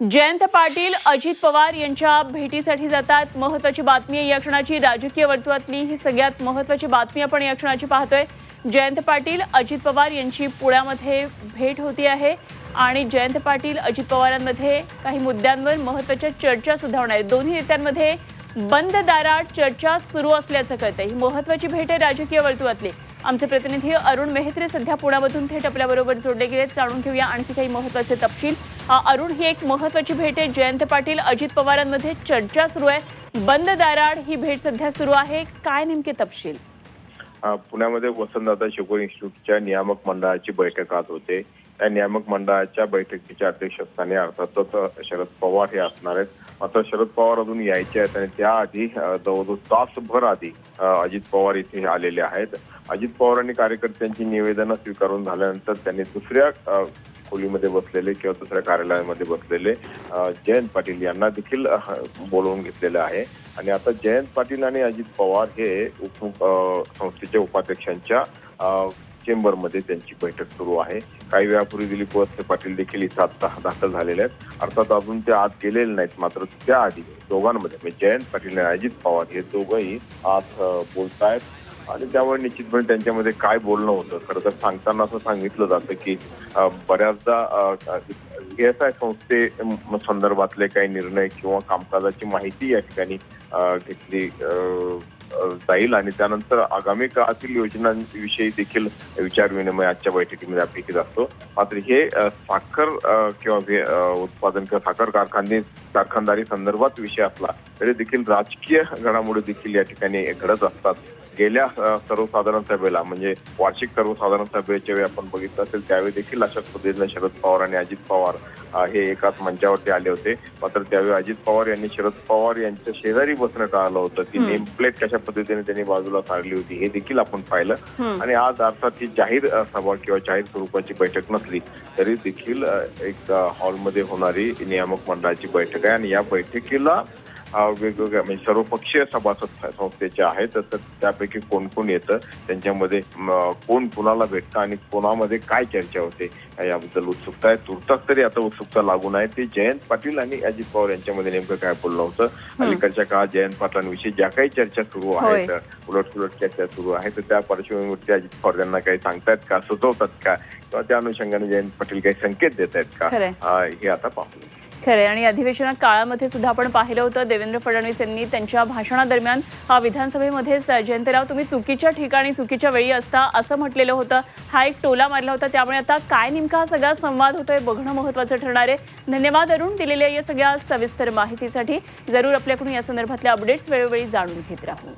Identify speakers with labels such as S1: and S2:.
S1: जयंत पाटील अजित पवार यांच्या भेटीसाठी जातात. महत्वाची बातमी आहे या क्षणाची. राजकीय वर्तुळातली ही सगळ्यात महत्वाची बातमी आपण या क्षणाची पाहतोय. जयंत पाटील अजित पवार यांची पुण्यामध्ये भेट होती आहे आणि जयंत पाटील अजित पवारांमध्ये काही मुद्द्यांवर महत्त्वाच्या चर्चा सुद्धा होणार आहेत. दोन्ही नेत्यांमध्ये बंद दारात चर्चा सुरू असल्याचं कळतं ही महत्वाची भेट आहे राजकीय वर्तुळातली. आमचे प्रतिनिधी अरुण मेहत्रे सध्या पुण्यामधून थेट आपल्याबरोबर जोडले गेलेत. जाणून घेऊया आणखी काही महत्त्वाचे तपशील. अरुण ही एक महत्वाची भेट आहे. जयंत पाटील अजित पवारांमध्ये चर्चा सुरू आहे. बंद दाराड ही भेट सध्या सुरू आहे. काय नेमके तपशील?
S2: पुण्यामध्ये वसंतदादा शुगर इन्स्टिट्यूटच्या नियामक मंडळाची बैठक आज होते. त्या नियामक मंडळाच्या बैठकीच्या अध्यक्षस्थानी अर्थातच शरद पवार हे असणार आहेत. मात्र शरद पवार अजून यायचे आहेत आणि त्याआधी जवळजवळ तासभर आधी अजित पवार इथे आलेले आहेत. अजित पवारांनी कार्यकर्त्यांची निवेदनं स्वीकारून झाल्यानंतर त्यांनी दुसऱ्या खोलीमध्ये बसलेले किंवा दुसऱ्या कार्यालयामध्ये बसलेले जयंत पाटील यांना देखील बोलवून घेतलेलं आहे. आणि आता जयंत पाटील आणि अजित पवार हे उप संस्थेच्या उपाध्यक्षांच्या चेंबरमध्ये त्यांची बैठक सुरू आहे. काही वेळापूर्वी दिलीप वळसे पाटील देखील इथं आता दाखल झालेले आहेत. अर्थात अजून ते आत गेलेले नाहीत मात्र त्याआधी दोघांमध्ये म्हणजे जयंत पाटील आणि अजित पवार हे दोघंही आत बोलत बोलतायत. आणि त्यामुळे निश्चितपणे त्यांच्यामध्ये काय बोलणं होतं? खरं तर सांगताना असं सांगितलं जातं की बऱ्याचदा एस आय संस्थे संदर्भातले काही निर्णय किंवा कामकाजाची माहिती या ठिकाणी घेतली जाईल. आणि त्यानंतर आगामी काळातील योजनांविषयी देखील विचार विनिमय आजच्या बैठकीमध्ये अपेक्षित असतो मात्र हे साखर किंवा हे, उत्पादन किंवा साखर कारखाने कारखानदारी संदर्भात विषय असला तरी देखील राजकीय घडामोडी देखील या ठिकाणी घडत असतात. गेल्या सर्वसाधारण सभेला म्हणजे वार्षिक सर्वसाधारण सभेच्या वेळी आपण बघितलं असेल त्यावेळी देखील अशाच पद्धतीनं शरद पवार आणि अजित पवार हे एकाच मंचावरती आले होते मात्र त्यावेळी अजित पवार यांनी शरद पवार यांच्या शेजारी बसणं टाळलं होतं की. नेम प्लेट कशा पद्धतीने त्यांनी बाजूला सारली होती हे देखील आपण पाहिलं. आणि आज अर्थात ही जाहीर सभा किंवा जाहीर स्वरूपाची बैठक नसली तरी देखील एक हॉलमध्ये होणारी नियामक मंडळाची बैठक आहे आणि या बैठकीला वेगवेगळ्या म्हणजे सर्वपक्षीय सभासद संस्थेचे आहेत तर त्यापैकी कोण कोण येतं त्यांच्यामध्ये कोण कुणाला भेटतं आणि कोणामध्ये काय चर्चा होते याबद्दल उत्सुकता आहे. तुर्तास तरी आता उत्सुकता लागून आहे. ते जयंत पाटील आणि अजित पवार यांच्यामध्ये नेमकं काय बोलणं होतं? अलीकडच्या काळात जयंत पाटलांविषयी ज्या काही चर्चा सुरू आहेत उलट सुलट चर्चा सुरू आहे तर त्या पार्श्वभूमीवरती अजित पवार यांना काही सांगतायत का सुचवतात का? किंवा त्या अनुषंगाने जयंत पाटील काही संकेत देत आहेत का हे आता पाहू.
S1: खरे आणि अधिवेशनात काळामध्ये सुद्धा आपण पाहिलं होतं देवेंद्र फडणवीस यांनी त्यांच्या भाषणादरम्यान हा विधानसभेमध्येच जयंतराव तुम्ही चुकीच्या ठिकाणी चुकीच्या वेळी असता असं म्हटलेलं होतं. हा एक टोला मारला होता. त्यामुळे आता काय नेमका हा सगळा संवाद होतोय बघणं महत्त्वाचं ठरणार आहे. धन्यवाद अरुण दिलेल्या या सगळ्या सविस्तर माहितीसाठी. जरूर आपल्याकडून या संदर्भातल्या अपडेट्स वेळोवेळी जाणून घेत राहू.